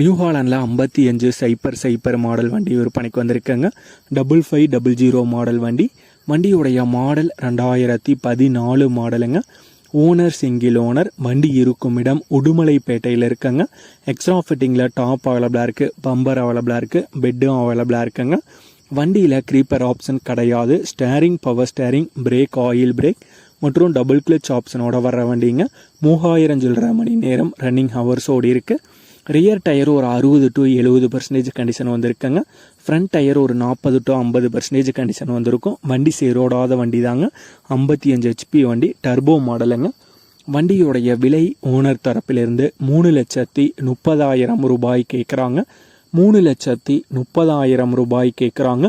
New ஹாலண்டில் ஐம்பத்தி அஞ்சு cipher cipher model வண்டி விற்பனைக்கு வந்திருக்காங்க. Double five double zero model வண்டி. வண்டியுடைய மாடல் ரெண்டாயிரத்தி பதினாலு மாடலுங்க ஓனர் சிங்கிள் ஓனர் வண்டி இருக்கும் இடம் உடுமலைப்பேட்டையில் இருக்குங்க. எக்ஸ்ட்ரா ஃபிட்டிங்கில் டாப் அவைலபிளாக இருக்குது பம்பர் அவைலபிளாக இருக்குது பெட்டும் அவைலபிளாக இருக்குங்க. வண்டியில் க்ரீப்பர் ஆப்ஷன் கிடையாது. Steering power steering brake oil brake மற்றும் டபுள் கிளச் ஆப்ஷனோட வர்ற வண்டிங்க. மூவாயிரம் சில்லரை மணி நேரம் ரன்னிங் ஹவர்ஸோடு இருக்குது ரியர் டயர் ஒரு அறுபது டு எழுபது பர்சன்டேஜ் கண்டிஷன் வந்திருக்குங்க. ஃப்ரண்ட் டயர் ஒரு நாற்பது டு ஐம்பது பர்சன்டேஜ் கண்டிஷன் வந்திருக்கும். வண்டி சேரோடாத வண்டி தாங்க ஐம்பத்தி அஞ்சு ஹெச்பி வண்டி டர்போ மாடலுங்க வண்டியுடைய விலை ஓனர் தரப்பிலிருந்து மூணு லட்சத்தி முப்பதாயிரம் ரூபாய் கேட்குறாங்க மூணு லட்சத்தி முப்பதாயிரம் ரூபாய் கேட்குறாங்க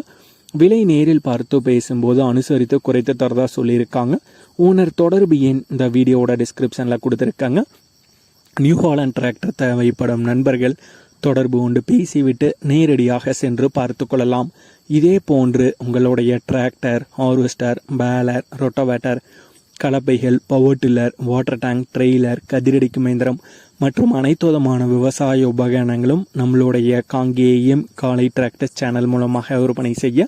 விலை நேரில் பார்த்து பேசும்போது அனுசரித்து குறைத்து தரதா சொல்லியிருக்காங்க. ஓனர் தொடர்பு எண் இந்த வீடியோவோட டிஸ்கிரிப்ஷனில் கொடுத்துருக்காங்க. நியூ ஹாலண்ட் டிராக்டர் தேவைப்படும் நண்பர்கள் தொடர்பு கொண்டு பேசிவிட்டு நேரடியாக சென்று பார்த்து கொள்ளலாம். இதே போன்று உங்களுடைய tractor harvester baler rotavator கலப்பைகள் power tiller water tank trailer கதிரடிக்கும் இயந்திரம் மற்றும் அனைத்து விதமான விவசாய உபகரணங்களும் நம்மளுடைய காங்கேயம் காலை டிராக்டர் சேனல் மூலமாக விற்பனை செய்ய